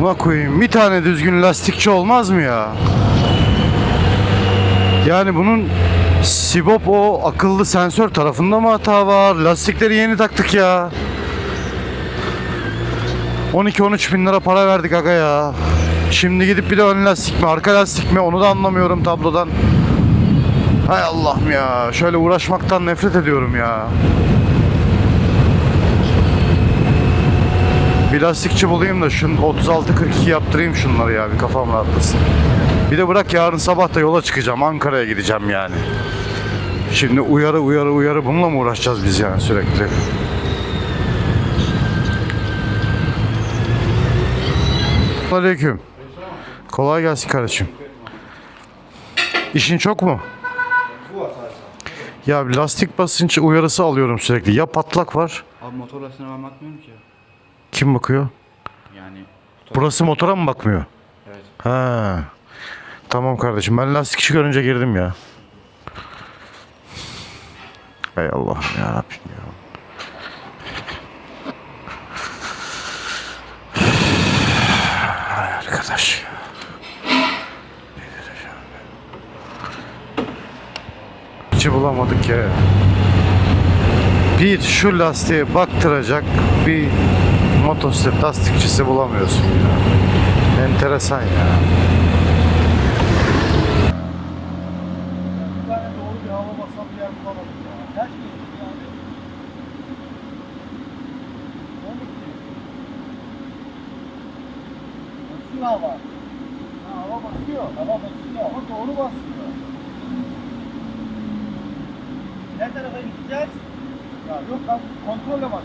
Buna koyayım. Bir tane düzgün lastikçi olmaz mı ya? Yani bunun Sibop o akıllı sensör tarafında mı hata var? Lastikleri yeni taktık ya. 12-13 bin lira para verdik aga ya. Şimdi gidip bir de ön lastik mi arka lastik mi onu da anlamıyorum tablodan. Hay Allah'ım ya. Şöyle uğraşmaktan nefret ediyorum ya. Bir lastikçi bulayım da şunu 36-42 yaptırayım şunları ya bir kafam rahatlasın. Bir de bırak yarın sabah da yola çıkacağım Ankara'ya gideceğim yani. Şimdi uyarı uyarı uyarı bununla mı uğraşacağız biz yani sürekli? Aleyküm. Kolay gelsin kardeşim. İşin çok mu? Ya bir lastik basınç uyarısı alıyorum sürekli. Ya patlak var. Abi motor lastiğine ben bakmıyorum ki. Kim bakıyor? Yani Burası motora mı bakmıyor? evet. Ha. Tamam kardeşim. Ben lastik işi görünce girdim ya. Ey Allah'ım ya Rabbim ya. Ay arkadaş ya. Hiç bulamadık ya. Bir şu lastiğe baktıracak bir motosiklet lastikçisi bulamıyorsun ya. Enteresan ya. Hava hava. Ha, hava basıyor. Hava basıyor ama doğru basıyor. Ne tarafa gideceğiz? Ya yok ben kontrolle bak.